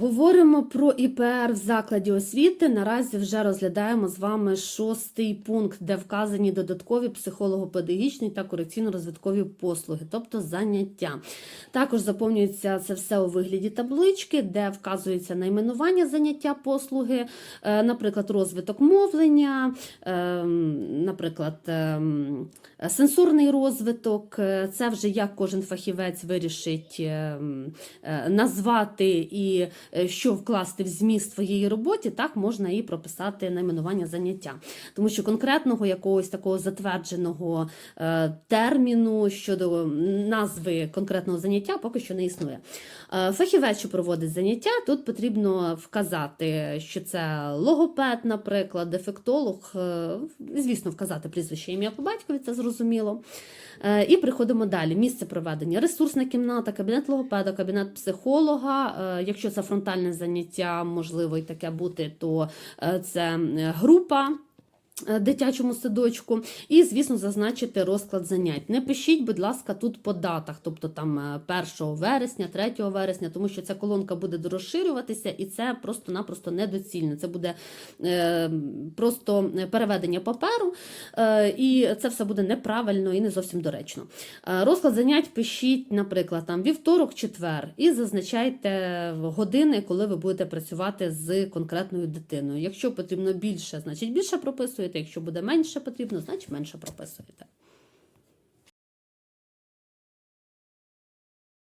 Говоримо про ІПР в закладі освіти. Наразі вже розглядаємо з вами шостий пункт, де вказані додаткові психолого-педагогічні та корекційно-розвиткові послуги, тобто заняття. Також заповнюється це все у вигляді таблички, де вказується найменування заняття послуги, е, наприклад, розвиток мовлення, е, наприклад, е, сенсорний розвиток. Це вже як кожен фахівець вирішить назвати і що вкласти в зміст своєї роботі, так можна і прописати найменування заняття. Тому що конкретного якогось такого затвердженого е, терміну щодо назви конкретного заняття поки що не існує. Е, Фахівець, що проводить заняття, тут потрібно вказати, що це логопед, наприклад, дефектолог, е, звісно, вказати прізвище ім'я по батькові, це зрозуміло. Е, І приходимо далі. Місце проведення, ресурсна кімната, кабінет логопеда, кабінет психолога. Е, Якщо це фронтальне заняття, можливо і таке бути, то е, це група. Е, Дитячому садочку, і, звісно, зазначити розклад занять. Не пишіть, будь ласка, тут по датах, тобто там е, 1 вересня, 3 вересня, тому що ця колонка буде розширюватися, і це просто-напросто недоцільно. Це буде е, просто переведення паперу, е, і це все буде неправильно і не зовсім доречно. Е, Розклад занять пишіть, наприклад, там вівторок, четвер, і зазначайте години, коли ви будете працювати з конкретною дитиною. Якщо потрібно більше, значить більше прописуєте. Якщо буде менше потрібно, значить менше прописуєте.